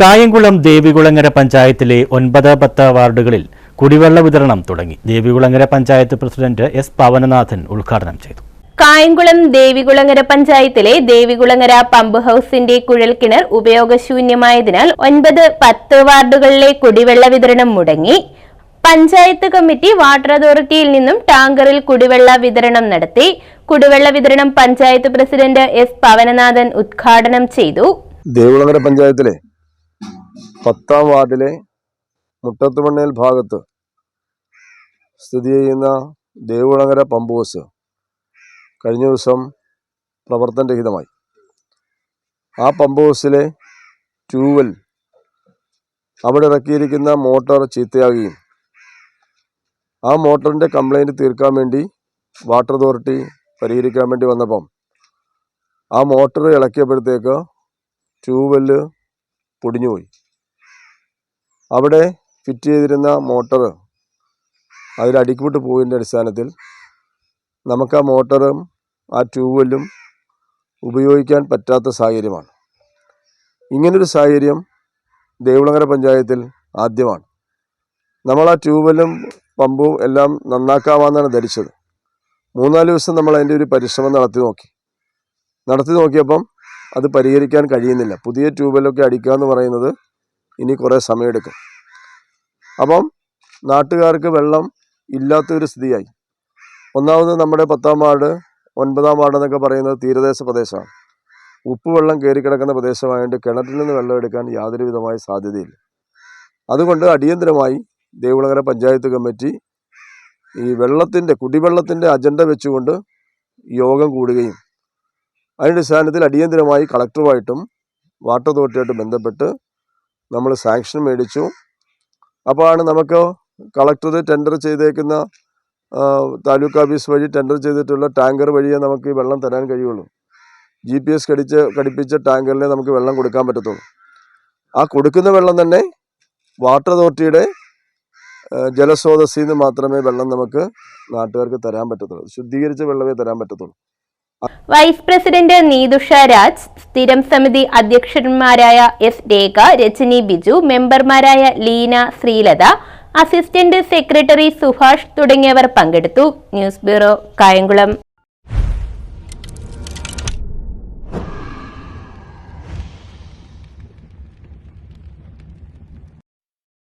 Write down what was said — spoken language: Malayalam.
കായംകുളം ദേവികുളങ്ങര പഞ്ചായത്തിലെ ഒൻപത് പത്ത് വാർഡുകളിൽ കുടിവെള്ള വിതരണം തുടങ്ങി. ദേവികുളങ്ങര പഞ്ചായത്ത് പ്രസിഡന്റ് എസ് പവനനാഥൻ ഉദ്ഘാടനം ചെയ്തു. കായംകുളം ദേവികുളങ്ങര പഞ്ചായത്തിലെ ദേവികുളങ്ങര പമ്പ് ഹൌസിന്റെ കുഴൽക്കിണർ ഉപയോഗശൂന്യമായതിനാൽ ഒൻപത് പത്ത് വാർഡുകളിലെ കുടിവെള്ള വിതരണം മുടങ്ങി. പഞ്ചായത്ത് കമ്മിറ്റി വാട്ടർ അതോറിറ്റിയിൽ നിന്നും ടാങ്കറിൽ കുടിവെള്ള വിതരണം നടത്തി. കുടിവെള്ള വിതരണം പഞ്ചായത്ത് പ്രസിഡന്റ് എസ് പവനനാഥൻ ഉദ്ഘാടനം ചെയ്തു. ദേവികുളങ്ങര പഞ്ചായത്തിലെ പത്താം വാർഡിലെ മുട്ടത്തുമണ്ണയിൽ ഭാഗത്ത് സ്ഥിതി ചെയ്യുന്ന ദേവുളങ്ങര പമ്പ് ഹൗസ് കഴിഞ്ഞ ദിവസം പ്രവർത്തനരഹിതമായി ആ പമ്പ് ഹൗസിലെ ട്യൂവൽ അവിടെ ഇറക്കിയിരിക്കുന്ന മോട്ടോർ ചീത്തയാകുകയും ആ മോട്ടറിന്റെ കംപ്ലൈന്റ് തീർക്കാൻ വേണ്ടി വാട്ടർ അതോറിറ്റി പരിഹരിക്കാൻ വേണ്ടി വന്നപ്പം ആ മോട്ടർ ഇളക്കിയപ്പോഴത്തേക്ക് ട്യൂബെല്ല് പൊടിഞ്ഞുപോയി. അവിടെ ഫിറ്റ് ചെയ്തിരുന്ന മോട്ടർ അതിൽ അടിക്കുവിട്ട് പോയതിന്റെ അടിസ്ഥാനത്തിൽ നമുക്ക് ആ മോട്ടറും ആ ട്യൂബെല്ലും ഉപയോഗിക്കാൻ പറ്റാത്ത സാഹചര്യമാണ്. ഇങ്ങനൊരു സാഹചര്യം ദേവുളങ്ങര പഞ്ചായത്തിൽ ആദ്യമാണ്. നമ്മൾ ആ ട്യൂബെല്ലും പമ്പും എല്ലാം നന്നാക്കാമെന്നാണ് ധരിച്ചത്. മൂന്നാൽ ദിവസം നമ്മൾ അതിന്റെ ഒരു പരിശ്രമം നടത്തി നോക്കി. നടത്തി നോക്കിയപ്പം അത് പരിഹരിക്കാൻ കഴിയുന്നില്ല. പുതിയ ട്യൂബിലൊക്കെ അടിക്കുക എന്ന് പറയുന്നത് ഇനി കുറേ സമയമെടുക്കും. അപ്പം നാട്ടുകാർക്ക് വെള്ളം ഇല്ലാത്തൊരു സ്ഥിതിയായി. ഒന്നാമത് നമ്മുടെ പത്താം വാർഡ് ഒൻപതാം വാർഡ് എന്നൊക്കെ പറയുന്നത് തീരദേശ പ്രദേശമാണ്. ഉപ്പ് വെള്ളം കയറി കിടക്കുന്ന പ്രദേശമായതുകൊണ്ട് കിണറ്റിൽ നിന്ന് വെള്ളം എടുക്കാൻ യാതൊരു വിധമായ സാധ്യതയില്ല. അതുകൊണ്ട് അടിയന്തരമായി ദേവുളങ്ങര പഞ്ചായത്ത് കമ്മിറ്റി ഈ വെള്ളത്തിന്റെ കുടിവെള്ളത്തിന്റെ അജണ്ട വെച്ചുകൊണ്ട് യോഗം കൂടുകയും അതിന്റെ അടിസ്ഥാനത്തിൽ അടിയന്തരമായി കളക്ടറുമായിട്ടും വാട്ടർ അതോറിറ്റിയായിട്ടും ബന്ധപ്പെട്ട് നമ്മൾ സാങ്ഷൻ മേടിച്ചു. അപ്പോൾ ആണ് നമുക്ക് കളക്ടർ ടെൻഡർ ചെയ്തേക്കുന്ന താലൂക്ക് ഓഫീസ് വഴി ടെൻഡർ ചെയ്തിട്ടുള്ള ടാങ്കർ വഴിയേ നമുക്ക് ഈ വെള്ളം തരാൻ കഴിയുള്ളൂ. ജി പി എസ് കടിച്ച് ഘടിപ്പിച്ച ടാങ്കറിലെ നമുക്ക് വെള്ളം കൊടുക്കാൻ പറ്റത്തുള്ളൂ. ആ കൊടുക്കുന്ന വെള്ളം തന്നെ വാട്ടർ അതോറിറ്റിയുടെ ജലസ്രോതസ്സിൽ നിന്ന് മാത്രമേ വെള്ളം നമുക്ക് നാട്ടുകാർക്ക് തരാൻ പറ്റത്തുള്ളൂ. ശുദ്ധീകരിച്ച വെള്ളമേ തരാൻ പറ്റത്തുള്ളൂ. വൈസ് പ്രസിഡന്റ് നീതുഷ രാജ് സ്ഥിരം സമിതി അധ്യക്ഷന്മാരായ എസ് രേഖ രജനി ബിജു മെമ്പർമാരായ ലീന ശ്രീലത അസിസ്റ്റന്റ് സെക്രട്ടറി സുഭാഷ് തുടങ്ങിയവർ പങ്കെടുത്തു. News bureau Kayamkulam.